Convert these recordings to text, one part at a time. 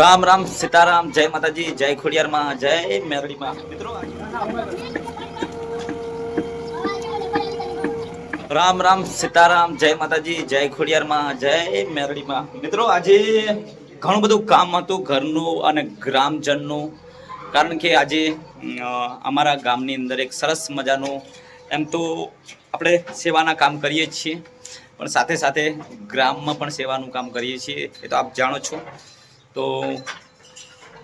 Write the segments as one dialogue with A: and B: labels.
A: રામ રામ સીતારામ, જય માતાજી, જય ખોડિયારમાં, જય મેરડીમાં. મિત્રો રામ રામ સીતારામ, જય માતાજી, જય ખોડિયારમાં, જય મેરડીમાં. મિત્રો, આજે ઘણું બધું કામ હતું ઘરનું અને ગ્રામજનનું. કારણ કે આજે અમારા ગામની અંદર એક સરસ મજાનું એમ તો આપણે સેવાના કામ કરીએ છીએ. પણ સાથે સાથે ગ્રામમાં પણ સેવાનું કામ કરીએ છીએ. એ તો આપ જાણો છો. તો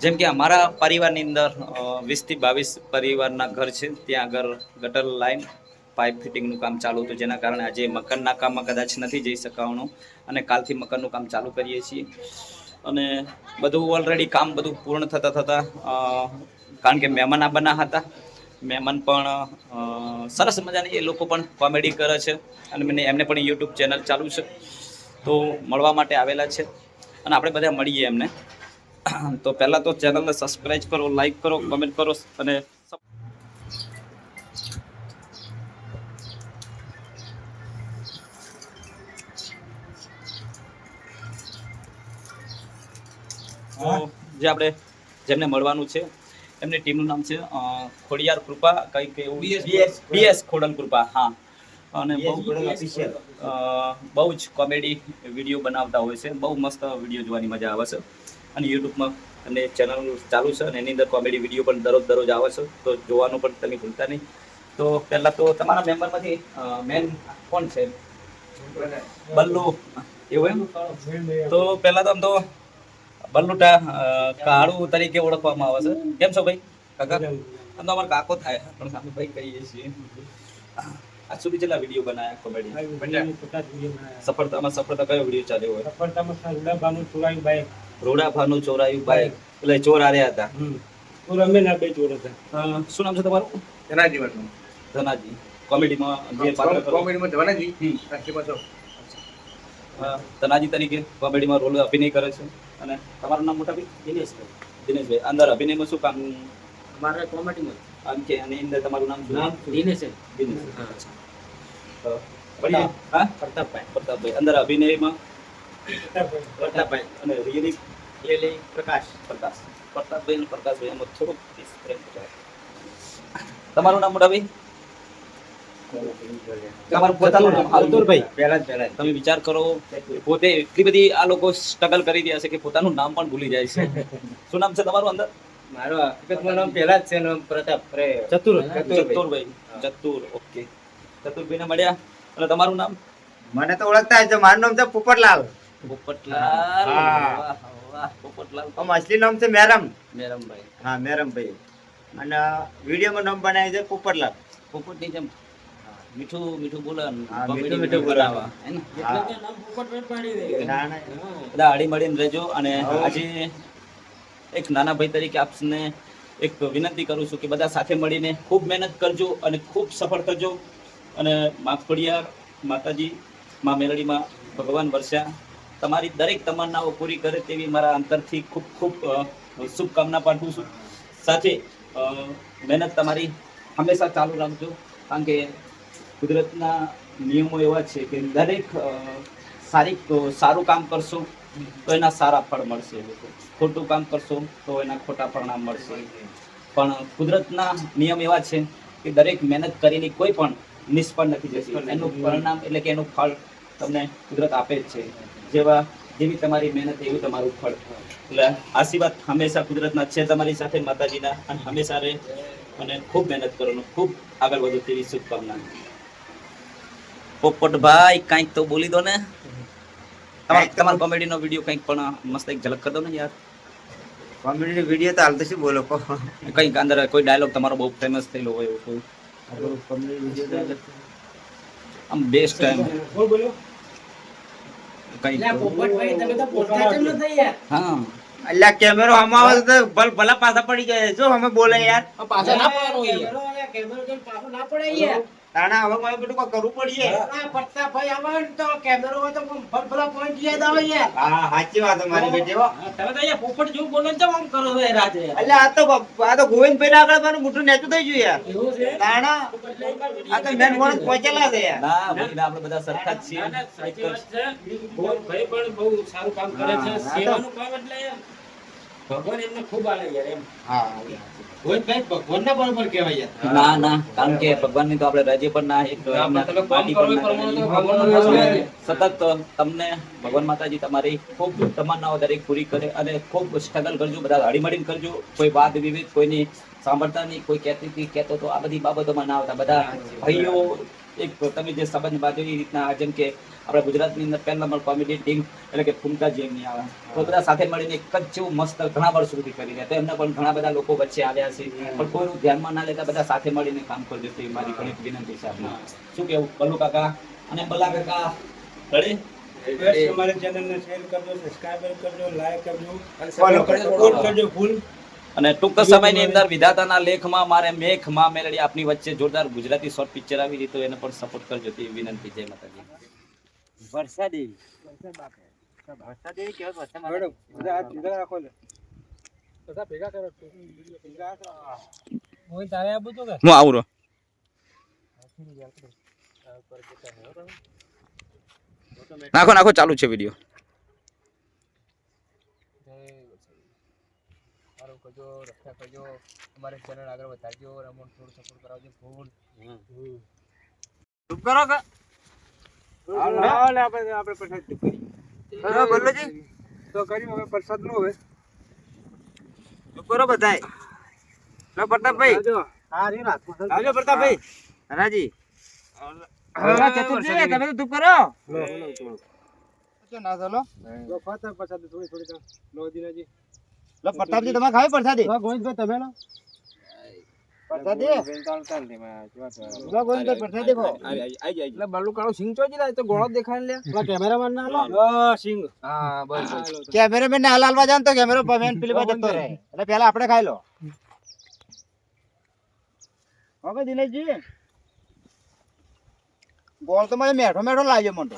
A: જેમ કે અમારા પરિવારની અંદર વીસથી બાવીસ પરિવારના ઘર છે. ત્યાં આગળ ગટર લાઈન, પાઇપ ફિટિંગનું કામ ચાલુ હતું, જેના કારણે આજે મકાનના કામમાં કદાચ નથી જઈ શકવાનું અને કાલથી મકાનનું કામ ચાલુ કરીએ છીએ. અને બધું ઓલરેડી કામ બધું પૂર્ણ થતાં થતાં કારણ કે મહેમાન આવવાના હતા. મહેમાન પણ સરસ મજાની એ લોકો પણ કોમેડી કરે છે અને મને એમને પણ યુટ્યુબ ચેનલ ચાલુ છે. તો મળવા માટે આવેલા છે. અને આપણે બધા મળીએ એમને. તો પહેલાં તો ચેનલને સબસ્ક્રાઈબ કરો લાઈક કરો કમેન્ટ કરો અને જે આપણે જેમને મળવાનું છે એમની ટીમનું નામ છે ખોડિયાર કૃપા કંઈક એવું બીએસ ખોડલ કૃપા હા. અને બહુ બહુ જ કોમેડી વીડિયો બનાવતા હોય છે. બહુ મસ્ત વીડિયો જોવાની મજા આવે છે. અને યુટ્યુબમાં અને ચેનલ ચાલુ છે અને એની અંદર કોમેડી વીડિયો પણ દરરોજ દરરોજ આવે છે. તો જોવાનું પણ તમે ભૂલતા નહીં. તો પહેલાં તો તમારા મેમ્બરમાંથી મેન કોણ છે? બલ્લુ. એવું એમ? તો પહેલાં તો આમ તો બલ્લુટા કાળુ તરીકે ઓળખવામાં આવે છે. કેમ છો ભાઈ? કાકા? આમ તો અમારો કાકો થાય. પણ સામે ભાઈ કહીએ છીએ. આજ સુધી કેટલા વીડિયો બનાયા કોમેડી સફળતામાં સફળતા કયો વીડિયો ચાલ્યો હોય? રોડા ભાનું ચોરાયું બાઈક. એટલે ચોર આર્યા હતા. અ, શું નામ છે તમારું? ધનાજી કોમેડીમાં જે પાત્ર કરો. હમ. અ, ધનાજી તરીકે કોમેડીમાં રોલ અભિનય કરે છે. અને તમારું નામ મોટા ભાઈ? દિનેશભાઈ. દિનેશભાઈ. અંદર અભિનયમાં શું કામ? આમ અંદર તમારું નામ શું? દિનેશ અ, હા? પ્રતાપભાઈ. અંદર અભિનયમાં? પ્રતાપભાઈ. અને રિયલી? પ્રકાશ. પ્રકાશ. પ્રતાપભાઈ અને પ્રકાશભાઈ એમાં થોડુંક different તમારું નામ મોટા તમારું પોતાનું નામ અતુરભાઈ તમે વિચાર કરો પોતે એટલી બધી આ લોકો સ્ટ્રગલ કરી રહ્યા છે કે પોતાનું નામ પણ ભૂલી જાય છે. શું નામ છે તમારું અંદર?
B: મારો હકીકતમાં નામ પહેલા જ છે નામ પ્રતાપ રે
A: ચતુર.
B: ચતુરભાઈ.
A: ચતુર ઓકે. ચતુરભાઈ ને મળ્યા. અને તમારું નામ?
C: મને તો ઓળખતા છે મારું નામ છે પોપટલાલ.
A: પોપટલાલ. વાહ પોપટલાલ.
C: આમ અસલી નામ છે મેરમ.
A: મેરમભાઈ.
C: હા મેરમભાઈ. અને વિડીયોમાં નામ બનાવ્યું છે પોપટલાલ.
A: પોપટની જેમ. મીઠું મીઠું બોલે
C: મીઠું મીઠું
A: video
C: બોલે.
A: બનાવે, હે. ને?
C: ના, ના.
A: બધા હળી મળીને રહેજો. અને. આજે એક નાના ભાઈ તરીકે આપને એક વિનંતી કરું છું કે બધા સાથે મળીને ખૂબ મહેનત કરજો અને ખૂબ સફળ થજો. અને મા માતાજી, મા મેરડીમાં ભગવાન વર્ષા તમારી દરેક તમન્નાઓ પૂરી કરે તેવી મારા અંતરથી ખૂબ ખૂબ શુભકામના પાઠવું છું. સાથે મહેનત તમારી હંમેશા ચાલુ રાખજો. કારણ કે કુદરતના નિયમો એવા છે કે દરેક સારી સારું કામ કરશો તો એના સારા ફળ મળશે ખોટું કામ કરશો તો એના ખોટા પરિણામ મળશે. પણ કુદરતના નિયમ એવા છે કે દરેક મહેનત કરીને કોઈ પણ નિષ્ફળ નથી જશે એનું પરિણામ એટલે કે એનું ફળ તમને કુદરત આપે જ છે. જેવા જેવી તમારી મહેનત એવું તમારું ફળ. એટલે આશીર્વાદ હંમેશા કુદરતના છે તમારી સાથે માતાજીના અને હંમેશા રહે. અને ખૂબ મહેનત કરો અને ખૂબ આગળ વધો તેવી શુભકામના. પોપટભાઈ કાંઈક તો બોલી દો ને. તમારો તમારો કોમેડીનો વીડિયો કંઈક પણ મસ્ત એક ઝલક કરી દો ને યાર?
C: કોમેડી વીડિયો તો હાલ તો શું બોલો
A: કંઈક અંદર કોઈ ડાયલોગ તમારો બહુ ફેમસ થયેલો હોય એવો કોઈ?
C: આપણો પોપટભાઈ તમે તો
A: આમ બેસ્ટ ટાઈમ યાર? હા.
C: એટલે કેમેરો આમાં તો ભલ ભલા પાછા પડી જાય. જો અમે બોલે યાર. તાણા હવે મારે બધું કોઈ કરવું પડીએ હા. સાચી વાત છે મારી બેટી હો અલ્યા આ તો આ તો ગોવિંદભાઈ આગળ મારું મોટું નેચું થઈ ગયું યાર તાણા આ તો મેન માણસ પહોંચેલા છે. યાર
A: ના ભાઈ આપણે બધા સરખા જ છીએ. એક જ.
B: ભાઈ પણ બહુ સારું કામ કરે છે. સેવાનું કામ એટલે ભગવાન એમને ખૂબ આલે યાર એમ.
C: હા
B: ગોવિંદભાઈ ભગવાનના બરોબર કહેવાય યાર.
A: ના ના કારણ કે ભગવાનની તો આપણે રાજી પણ ના એક
B: આપણે તમે કામ
A: પાટી
B: કરો
A: પણ
B: એ
A: ના
B: પ્રમાણે તો
A: કરીએ.
B: ભગવાનનો નામ લે.
A: સતત તમને ભગવાન માતાજી તમારી ખૂબ તમન્નાઓ દરેક પૂરી કરે અને ખૂબ સ્ટ્રગલ કરજો બધા હળીમળીને કરજો. કોઈ વાદ વિવિધ કોઈની સાંભળતા નહીં કોઈ કહેતી હતી કહેતો તો આ બધી બાબતોમાં ના આવતા. બધા ભાઈઓ એક તમે જે સંબંધ બાજુ એ રીતના જેમ કે આપણા ગુજરાતની અંદર પહેલા નંબર કોમેડી ટીમ એટલે કે ફૂમકા જેમની આવે. તો બધા સાથે મળીને એક જ જેવું મસ્ત ઘણા વર્ષ સુધી કરી રહ્યા. તો એમને પણ ઘણા બધા લોકો વચ્ચે આવ્યા છે. પણ કોઈનું ધ્યાનમાં ના લેતા બધા સાથે મળીને કામ કરજો તે મારી ઘણી વિનંતી છે આપને. શું કેવું? બલુ કાકા અને બલા કાકા રેડી
D: બસ ચેનલને શેર કરજો સબસ્ક્રાઇબ કરજો લાઈક કરજો અને
C: Follow
D: કરજો. ફૂલ
A: અને ટૂંક સમયની અંદર વિધાતાના લેખમાં મારે મેઘમાં મેલડી આપની વચ્ચે જોરદાર ગુજરાતી શોર્ટ પિક્ચર આવી રહી તો એને પણ સપોર્ટ કરજો તે વિનંતી. જય માતાજી.
C: કેવો
D: બધા
A: હું આવું નાખો નાખો ચાલુ છે વીડિયો
B: સારું કરજો રક્ષા કરજો અમારે ચેનલ આગળ વધારજો અમને થોડું સપોર્ટ કરાવજો ફૂલ.
C: ચૂપ કરો કે?
D: હાલ આપણે આપણે પ્રસાદ કરી
C: કરો બલ્લુજી
D: તો કર્યું હવે પ્રસાદ નો હવે.
C: કરો બધાય. લો પ્રતાપભાઈ.
D: આવજો
C: આવજો પ્રતાપભાઈ. રાજી. હા, ચતુરજી, તમે તો ચૂપ કરો. ના ચાલો
D: લો. ફાતા પ્રસાદ થોડી થોડી લો દિનાજી.
C: લો પ્રતાપજી તમે ખાવી પ્રસાદી?
D: લો ગોવિંદભાઈ તમે લો. કેમેરામેન ના લો. સિંગ હા બસ
C: કેમેરામેન ને હાલ હાલવા તો કેમેરો મેન પેલી બાજુ જતો રહે. એટલે પેલા આપણે ખાઈ લો. દિનેશજી. ગોળ તો મને મેઠો મેઠો લાગ્યો મને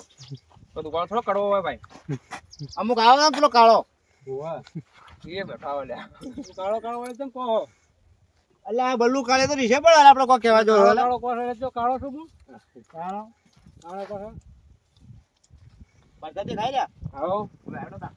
C: તો
D: ગોળ થોડો કડવો હોય ભાઈ.
C: અમુક આવે ને પેલો કાળો.
D: કાળો કાળો હોય તો કહો.
C: એટલે આ બલ્લુ કાલે તો રીસે પડે આપણે કોઈ કહેવા જો
D: કાળો કાળો કહો એટલે કાળો શું હું.
C: કાળો
D: કાળો કોણ
C: બધા દેખાય જા
D: આવો.
C: બેઠો તા.